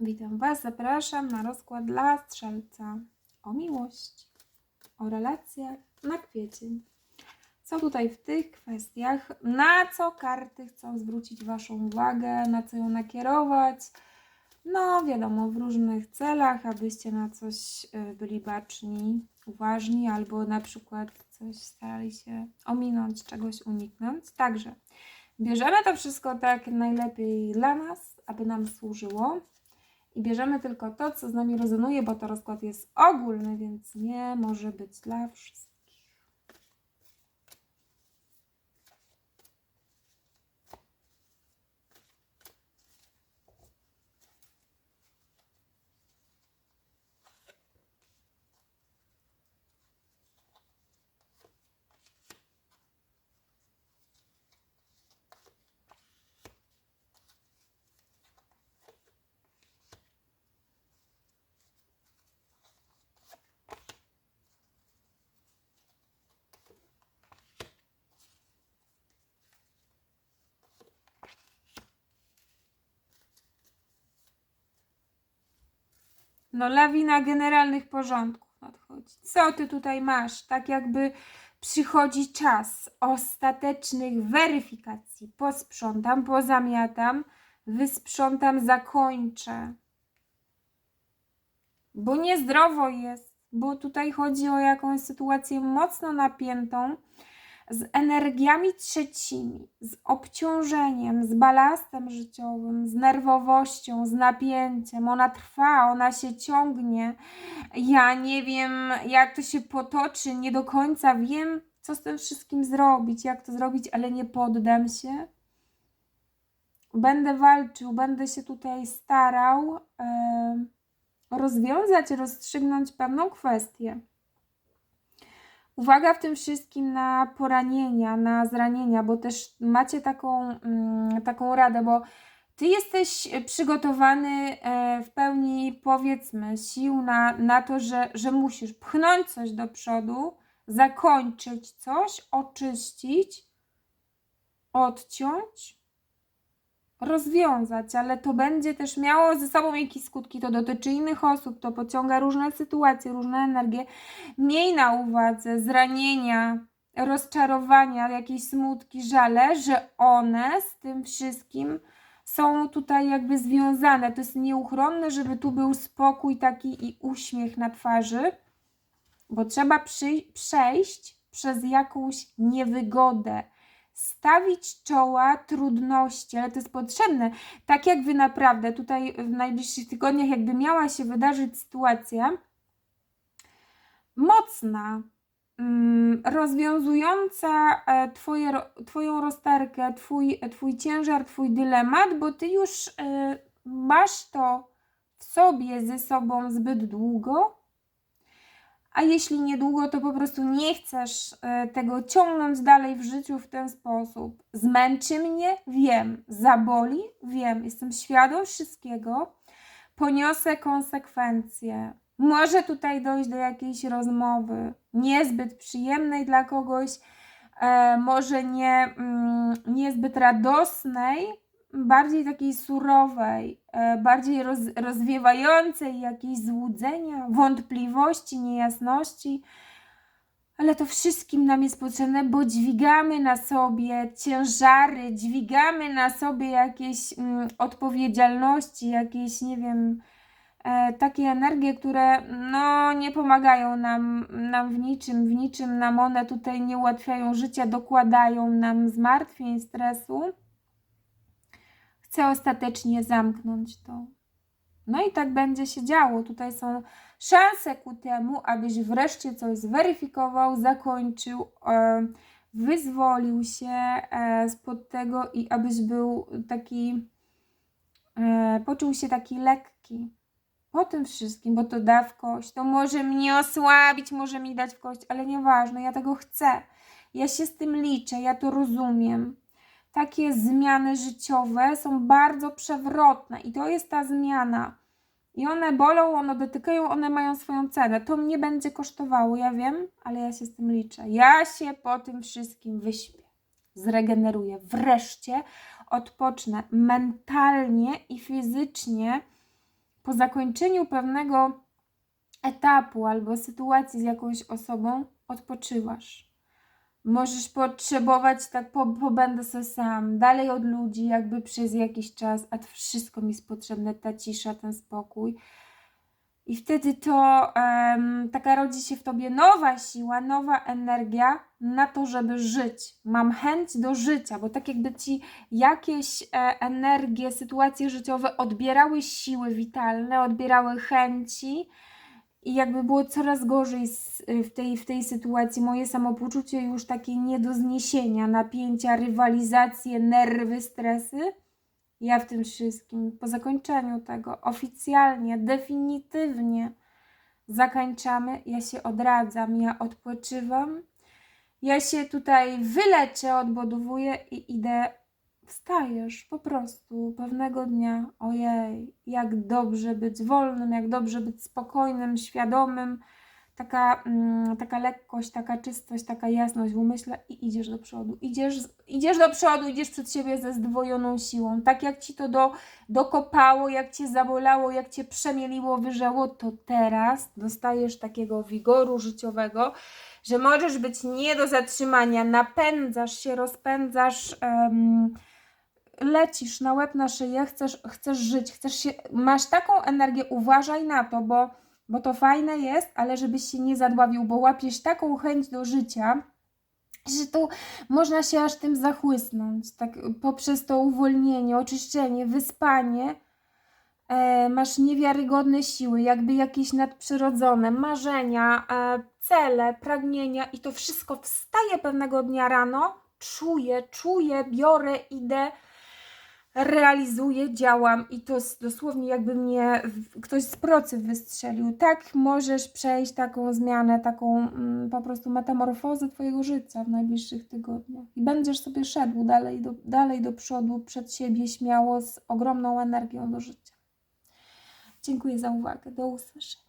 Witam Was, zapraszam na rozkład dla strzelca o miłości, o relacjach na kwiecień. Co tutaj w tych kwestiach, na co karty chcą zwrócić Waszą uwagę, na co ją nakierować? No, wiadomo, w różnych celach, abyście na coś y, byli baczni, uważni, albo na przykład coś starali się ominąć, czegoś uniknąć. Także bierzemy to wszystko tak najlepiej dla nas, aby nam służyło. I bierzemy tylko to, co z nami rezonuje, bo to rozkład jest ogólny, więc nie może być dla wszystkich. No, lawina generalnych porządków nadchodzi. Co ty tutaj masz? Tak jakby przychodzi czas ostatecznych weryfikacji. Posprzątam, pozamiatam, wysprzątam, zakończę. Bo niezdrowo jest, bo tutaj chodzi o jakąś sytuację mocno napiętą, z energiami trzecimi, z obciążeniem, z balastem życiowym, z nerwowością, z napięciem. Ona trwa, ona się ciągnie. Ja nie wiem, jak to się potoczy, nie do końca wiem, co z tym wszystkim zrobić, jak to zrobić, ale nie poddam się. Będę walczył, będę się tutaj starał e, rozwiązać, rozstrzygnąć pewną kwestię. Uwaga w tym wszystkim na poranienia, na zranienia, bo też macie taką, mm, taką radę, bo ty jesteś przygotowany e, w pełni, powiedzmy, sił na, na to, że, że musisz pchnąć coś do przodu, zakończyć coś, oczyścić, odciąć, rozwiązać, ale to będzie też miało ze sobą jakieś skutki. To dotyczy innych osób, to pociąga różne sytuacje, różne energie. Miej na uwadze zranienia, rozczarowania, jakieś smutki, żale, że one z tym wszystkim są tutaj jakby związane. To jest nieuchronne, żeby tu był spokój taki i uśmiech na twarzy, bo trzeba przy, przejść przez jakąś niewygodę stawić czoła trudności, ale to jest potrzebne. Tak jak wy naprawdę tutaj w najbliższych tygodniach, jakby miała się wydarzyć sytuacja mocna, mm, rozwiązująca e, twoje, Twoją rozterkę, twój, twój ciężar, Twój dylemat, bo Ty już e, masz to w sobie, ze sobą zbyt długo. A jeśli niedługo, to po prostu nie chcesz e, tego ciągnąć dalej w życiu w ten sposób. Zmęczy mnie? Wiem. Zaboli? Wiem. Jestem świadom wszystkiego. Poniosę konsekwencje. Może tutaj dojść do jakiejś rozmowy niezbyt przyjemnej dla kogoś, e, może nie, mm, niezbyt radosnej, bardziej takiej surowej, e, bardziej roz, rozwiewającej jakieś złudzenia, wątpliwości, niejasności. Ale to wszystkim nam jest potrzebne, bo dźwigamy na sobie ciężary, dźwigamy na sobie jakieś mm, odpowiedzialności, jakieś, nie wiem, e, takie energie, które no, nie pomagają nam, nam w niczym, w niczym nam one tutaj nie ułatwiają życia, dokładają nam zmartwień, stresu chce ostatecznie zamknąć to. No i tak będzie się działo. Tutaj są szanse ku temu, abyś wreszcie coś zweryfikował, zakończył, e, wyzwolił się e, spod tego i abyś był taki, e, poczuł się taki lekki po tym wszystkim, bo to da w kość. To może mnie osłabić, może mi dać w kość, ale nieważne, ja tego chcę. Ja się z tym liczę, ja to rozumiem takie zmiany życiowe są bardzo przewrotne i to jest ta zmiana. I one bolą, one dotykają, one mają swoją cenę. To mnie będzie kosztowało, ja wiem, ale ja się z tym liczę. Ja się po tym wszystkim wyśpię, zregeneruję. Wreszcie odpocznę mentalnie i fizycznie po zakończeniu pewnego etapu albo sytuacji z jakąś osobą odpoczywasz. Możesz potrzebować, tak po, pobędę sobie sam, dalej od ludzi, jakby przez jakiś czas, a to wszystko mi jest potrzebne, ta cisza, ten spokój. I wtedy to em, taka rodzi się w tobie nowa siła, nowa energia na to, żeby żyć. Mam chęć do życia, bo tak jakby ci jakieś e, energie, sytuacje życiowe odbierały siły witalne, odbierały chęci i jakby było coraz gorzej z, w, tej, w tej sytuacji. Moje samopoczucie już takie nie do zniesienia, napięcia, rywalizacje, nerwy, stresy. Ja w tym wszystkim, po zakończeniu tego, oficjalnie, definitywnie zakończamy, ja się odradzam, ja odpoczywam, ja się tutaj wyleczę, odbudowuję i idę, wstajesz po prostu pewnego dnia, ojej, jak dobrze być wolnym, jak dobrze być spokojnym, świadomym, taka, mm, taka lekkość, taka czystość, taka jasność w umyśle i idziesz do przodu. Idziesz, idziesz do przodu, idziesz przed siebie ze zdwojoną siłą. Tak jak ci to do, dokopało, jak cię zabolało, jak cię przemieliło, wyżało, to teraz dostajesz takiego wigoru życiowego, że możesz być nie do zatrzymania, napędzasz się, rozpędzasz. em, lecisz na łeb, na szyję, chcesz, chcesz żyć, chcesz się, masz taką energię, uważaj na to, bo bo to fajne jest, ale żebyś się nie zadławił, bo łapiesz taką chęć do życia, że tu można się aż tym zachłysnąć, tak poprzez to uwolnienie, oczyszczenie, wyspanie. E, masz niewiarygodne siły, jakby jakieś nadprzyrodzone marzenia, e, cele, pragnienia i to wszystko wstaje pewnego dnia rano, czuję, czuję, biorę, idę, realizuję, działam i to dosłownie jakby mnie ktoś z procy wystrzelił. Tak możesz przejść taką zmianę, taką mm, po prostu metamorfozę Twojego życia w najbliższych tygodniach. I będziesz sobie szedł dalej do, dalej do przodu, przed siebie śmiało, z ogromną energią do życia. Dziękuję za uwagę. Do usłyszenia.